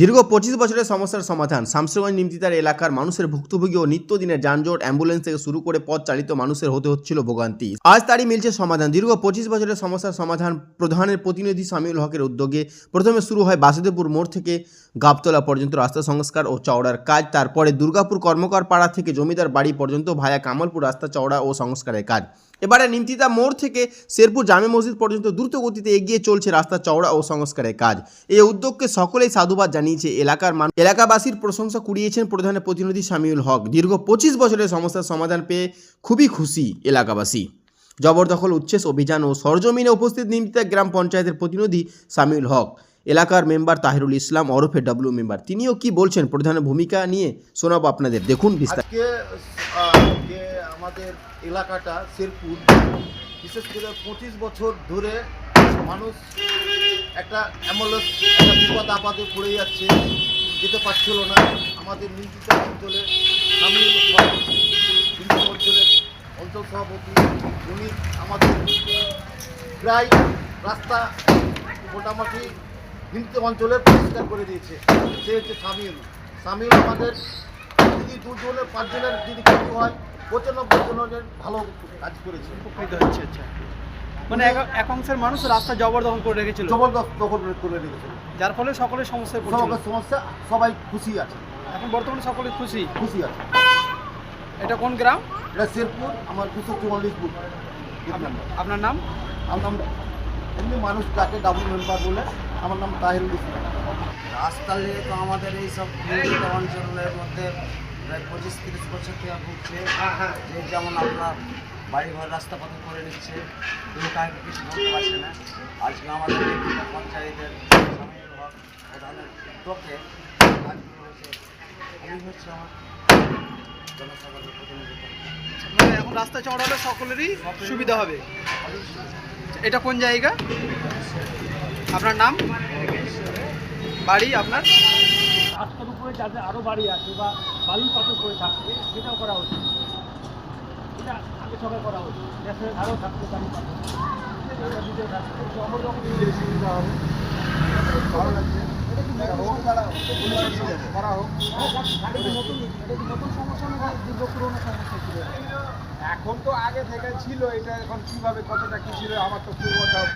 দীর্ঘ পঁচিশ বছরের সমস্যার সমাধান। শামসুরগঞ্জ নিমতিতার এলাকার মানুষের ভুক্তভোগী ও নিত্যদিনের যানজট অ্যাম্বুলেন্স থেকে শুরু করে পথ চালিত মানুষের হতে হচ্ছিল ভোগান্তি। আজ তারই মিলছে সমাধান। দীর্ঘ পঁচিশ বছরের সমস্যার সমাধান প্রধানের প্রতিনিধি সামিউল হকের উদ্যোগে প্রথমে শুরু হয় বাসুদেবপুর মোড় থেকে গাবতলা পর্যন্ত রাস্তা সংস্কার ও চওড়ার কাজ। তারপরে দুর্গাপুর কর্মকার পাড়া থেকে জমিদার বাড়ি পর্যন্ত ভায়া কামালপুর রাস্তা চওড়া ও সংস্কারের কাজ। এবারে নিমতিতা মোড় থেকে শেরপুর জামে মসজিদ পর্যন্ত দ্রুত গতিতে এগিয়ে চলছে রাস্তা চওড়া ও সংস্কারের কাজ। এই উদ্যোগকে সকলেই সাধুবাদ জানিয়েছে, এলাকার মানুষ এলাকাবাসীর প্রশংসা কুড়িয়েছেন প্রধান প্রতিনিধি সামিউল হক। দীর্ঘ পঁচিশ বছরের সমস্যার সমাধান পেয়ে খুবই খুশি এলাকাবাসী। জবরদখল উচ্ছেস অভিযান ও সরজমিনে উপস্থিত নিমতিতা গ্রাম পঞ্চায়েতের প্রতিনিধি সামিউল হক। এলাকার মেম্বার তাহিরুল ইসলাম, ওরফে ডাব্লিউ মেম্বার। তিনিও কি বলছেন? প্রধানের ভূমিকা নিয়ে শোনাবো আপনাদের। দেখুন বিস্তারিত যে আমাদের এলাকাটা, শেরপুর, বিশেষ করে পঁচিশ বছর ধরে মানুষ একটা অ্যাম্বুলেন্স একটা বিপদ আপদে পড়ে যাচ্ছে, যেতে পারছিল না। আমাদের নির্দিষ্ট অঞ্চলে অঞ্চলের অঞ্চল সভাপতি, উনি আমাদের প্রায় রাস্তা মোটামুটি হিন্দু অঞ্চলে পরিষ্কার করে দিয়েছে। সে হচ্ছে সামিউল। সামিউল আমাদের যদি দুজনের পাঁচজনের যদি ক্ষতি হয়, পঁচানব্বই জনের ভালো কাজ করেছে। উপকৃত হচ্ছে আচ্ছা। মানে এক- এক অংশের মানুষ রাস্তা জবরদখল করে রেখেছিল। জবরদস্ত দখল করে রেখেছে যার ফলে সকলের সমস্যায় সবার সমস্যা সবাই খুশি আছে। এখন বর্তমানে সকলে খুশি? খুশি আছে। এটা কোন গ্রাম? এটা শেরপুর আমার দুশো চুয়াল্লিশ বুথ আপনার- আপনার নাম? আমার নাম এমনি মানুষ ডাকে ডাবল মেম্বার বলে আমার নাম তাহিরুল ইসলাম। রাস্তা নিয়ে তো আমাদের এই সব অঞ্চলের মধ্যে প্রায় পঁচিশ তিরিশ বছর থেকে ভুগছে যে যেমন আপনার বাড়ি ঘর রাস্তা পথে করে নিচ্ছে। কেউ কাউকে কিছু বলতে পারছে না। আজকে আমাদের পঞ্চায়েতের প্রধানের হচ্ছে আমার এখন রাস্তা চওড়া হলে সকলেরই সুবিধা হবে। এটা কোন জায়গা? আপনার নাম? বাড়ি আপনার? রাস্তার উপরে যাদের আরও বাড়ি আছে বা বালু পাথর করে থাকছে সেটাও করা উচিত। করা আরও থাকতে পারি হোক নতুন নতুন সমস্যা পুরোনো সমস্যা এখন তো আগে থেকে ছিল, এটা এখন কীভাবে, কতটা কি ছিল, আমার তো পুরোটা